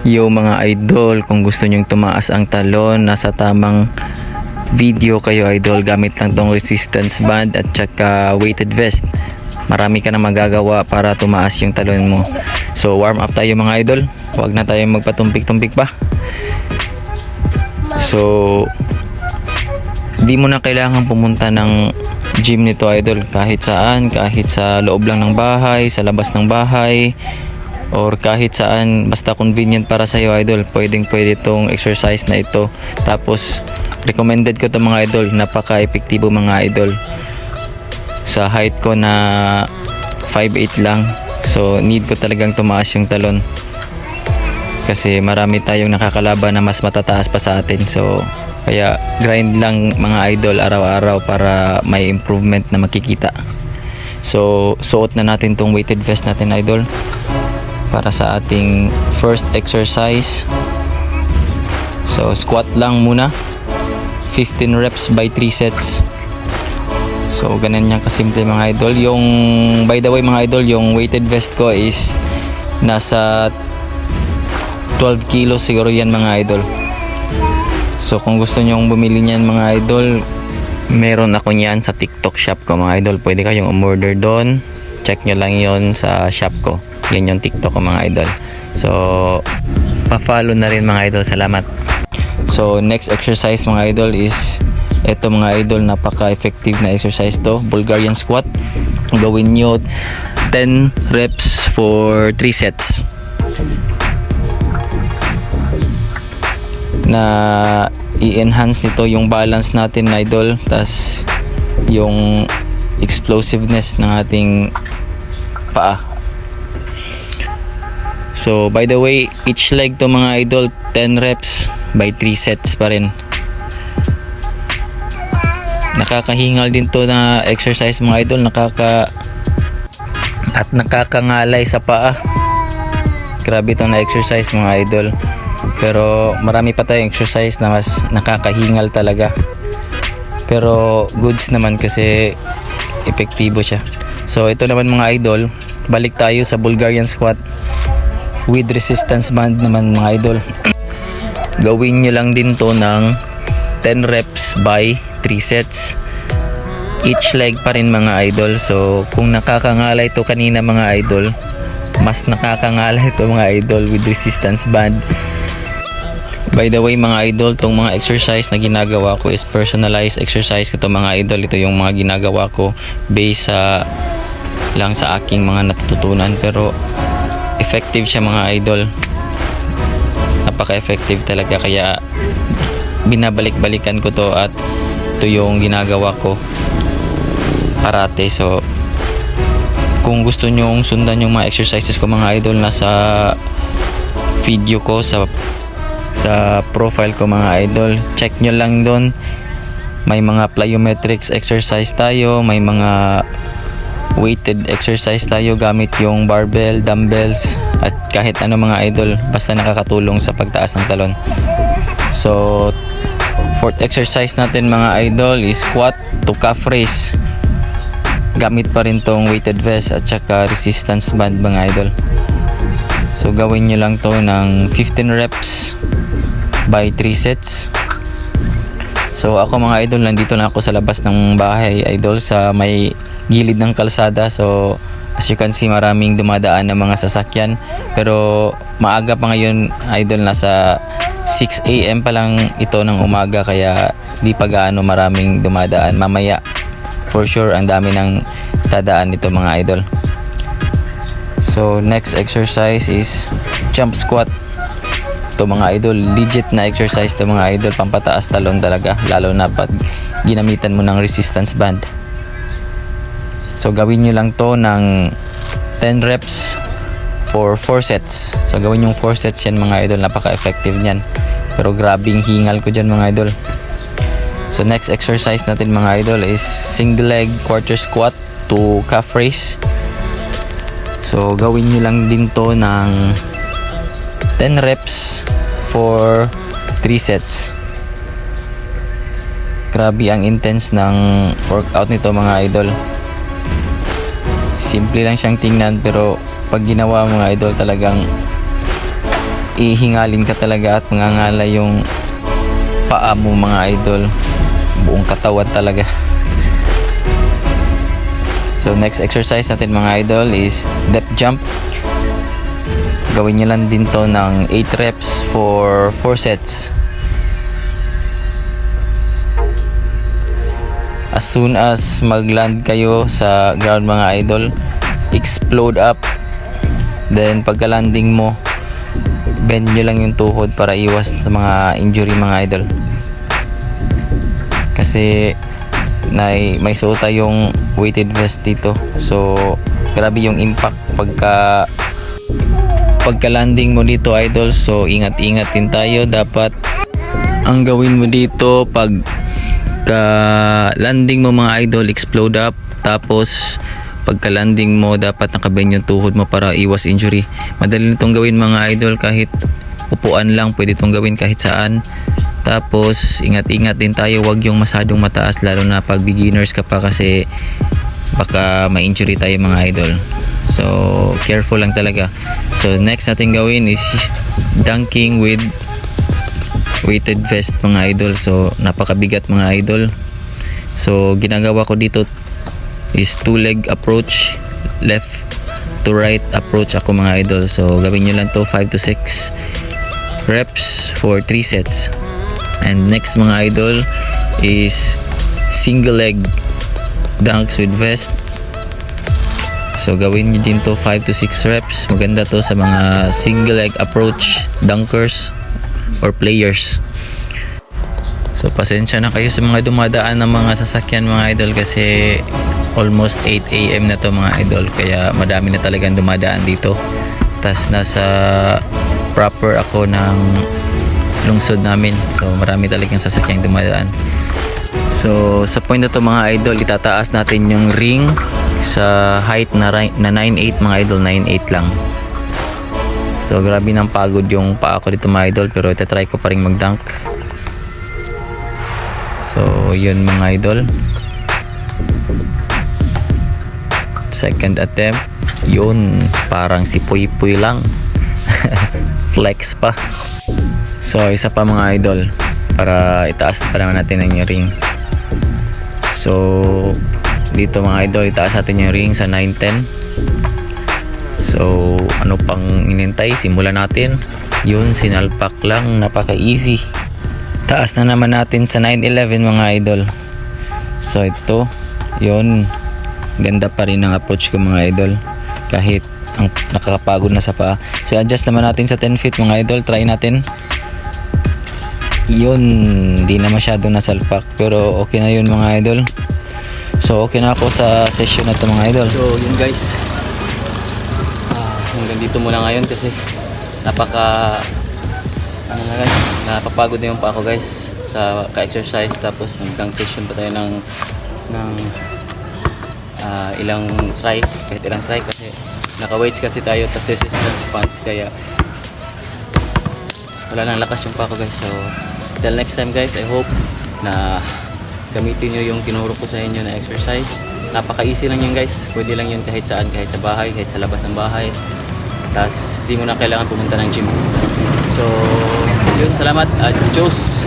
Yo mga idol, kung gusto nyong tumaas ang talon, nasa tamang video kayo idol gamit lang tong resistance band at saka weighted vest. Marami ka na magagawa para tumaas yung talon mo. So warm up tayo mga idol. Huwag na tayo magpatumpik-tumpik pa. So di mo na kailangan pumunta ng gym nito idol kahit saan, kahit sa loob lang ng bahay, sa labas ng bahay or kahit saan basta convenient para sa iyo idol pwedeng pwede itong exercise na ito. Tapos recommended ko to mga idol napaka epektibo mga idol. Sa height ko na 5'8 lang so need ko talagang tumaas yung talon. Kasi marami tayong nakakalaban na mas matataas pa sa atin so kaya grind lang mga idol araw-araw para may improvement na makikita. So suot na natin tong weighted vest natin idol para sa ating first exercise. So squat lang muna. 15 reps by 3 sets. So ganun yan kasimple mga idol. Yung by the way mga idol yung weighted vest ko is nasa 12 kilos siguro yan mga idol. So kung gusto nyong bumili niyan mga idol meron ako niyan sa tiktok shop ko mga idol. Pwede kayong umorder doon. Check nyo lang yon sa shop ko yan yung tiktok ko mga idol. So pa-follow na rin mga idol. Salamat. So next exercise mga idol is ito mga idol napaka effective na exercise to. Bulgarian squat. Gawin nyo 10 reps for 3 sets. Na i-enhance nito yung balance natin idol. Tas yung explosiveness ng ating paa so by the way each leg to mga idol 10 reps by 3 sets pa rin. Nakakahingal din to na exercise mga idol. Nakaka at nakakangalay sa paa. Grabe to na exercise mga idol. Pero marami pa tayong exercise na mas nakakahingal talaga. Pero goods naman kasi epektibo siya. So ito naman mga idol. Balik tayo sa Bulgarian squat with resistance band naman mga idol. Gawin nyo lang din to ng 10 reps by 3 sets. Each leg pa rin mga idol. So kung nakakangalay to kanina mga idol mas nakakangalay to mga idol with resistance band. By the way mga idol, tong mga exercise na ginagawa ko is personalized exercise ko to mga idol. Ito yung mga ginagawa ko based sa lang sa aking mga natutunan. Pero effective siya mga idol. Napaka-effective talaga kaya binabalik-balikan ko to at ito yung ginagawa ko parate. So kung gusto nyong sundan yung mga exercises ko mga idol nasa video ko sa sa profile ko mga idol check nyo lang doon may mga plyometrics exercise tayo may mga weighted exercise tayo gamit yung barbell, dumbbells at kahit ano mga idol basta nakakatulong sa pagtaas ng talon. So fourth exercise natin mga idol is squat to calf raise. Gamit pa rin tong weighted vest at saka resistance band mga idol. So gawin nyo lang to ng 15 reps by 3 sets. So ako mga idol, nandito lang ako sa labas ng bahay idol sa may gilid ng kalsada. So as you can see maraming dumadaan ng mga sasakyan. Pero maaga pa ngayon idol, nasa 6 a.m. pa lang ito ng umaga kaya di pa gaano maraming dumadaan. Mamaya for sure ang dami ng tadaan nito mga idol. So next exercise is jump squat to mga idol legit na exercise to mga idol pampataas talon talaga lalo na pag ginamitan mo ng resistance band so gawin nyo lang to ng 10 reps for 4 sets. So gawin yung 4 sets yan mga idol. Napaka effective nyan pero grabing hingal ko dyan mga idol. So next exercise natin mga idol is single leg quarter squat to calf raise. So gawin nyo lang din to ng 10 reps for 3 sets. Grabe ang intense ng workout nito mga idol. Simple lang siyang tingnan pero pag ginawa mga idol talagang ihingalin ka talaga at mangangala yung paa mo mga idol. Buong katawan talaga. So next exercise natin mga idol is depth jump. Gawin nyo lang din to ng 8 reps for 4 sets as soon as magland kayo sa ground mga idol explode up. Then pagka landing mo bend nyo lang yung tuhod para iwas sa mga injury mga idol. Kasi may, may suot tayong weighted vest dito. So grabe yung impact pagka pagka landing mo dito idol. So ingat ingat din tayo. Dapat ang gawin mo dito pag ka landing mo mga idol explode up. Tapos pagka landing mo dapat nakabend yung tuhod mo para iwas injury. Madali nitong gawin mga idol. Kahit upuan lang pwede itong gawin kahit saan. Tapos ingat-ingat din tayo. Wag yung masadong mataas lalo na pag beginners ka pa kasi baka ma-injury tayo mga idol. So careful lang talaga. So next natin gawin is dunking with weighted vest mga idol. So napakabigat mga idol. So ginagawa ko dito is two leg approach left to right approach ako mga idol. So gawin nyo lang to 5 to 6 reps for 3 sets. And next mga idol is single leg dunks with vest. So gawin nyo din to 5 to 6 reps. Maganda to sa mga single leg approach dunkers or players. So pasensya na kayo sa mga dumadaan ng mga sasakyan mga idol kasi almost 8 a.m. na to mga idol. Kaya madami na talagang dumadaan dito. Tas nasa proper ako ng lungsod namin. So marami talagang sasakyan dumadaan. So sa point na to mga idol itataas natin yung ring sa height na, na 9.8 mga idol 9.8 lang So grabe nang pagod yung paa ko dito mga idol pero itatry ko pa rin mag-dunk. So yun mga idol. Second attempt. Yun, parang si Puy Puy lang. Flex pa. So isa pa mga idol para itaas pa naman natin ang ring. So dito mga idol itaas natin yung ring sa 910. So, ano pang inintay? Simulan natin. Yun, sinalpak lang. Napaka-easy. Taas na naman natin sa 911 mga idol. So, ito. Yun. Ganda pa rin ang approach ko mga idol. Kahit ang nakakapagod na sa paa. So, adjust naman natin sa 10 feet mga idol. Try natin. Yun. Hindi na masyado nasalpak. Pero okay na yun mga idol. So, okay na ako sa session na to mga idol. So, yun guys hanggang dito muna ngayon kasi napaka ano na guys, napapagod na yung pa ako guys sa ka-exercise. Tapos nagdang session pa tayo ng ng ah, ilang try kahit ilang try kasi naka-weights kasi tayo tapos resistance bands kaya wala nang lakas yung pa ako guys. So till next time guys I hope na gamitin nyo yung tinuro ko sa inyo na exercise. Napaka easy lang yun guys. Pwede lang yun kahit saan kahit sa bahay kahit sa labas ng bahay tapos di mo na kailangan pumunta ng gym. So yun salamat. At Diyos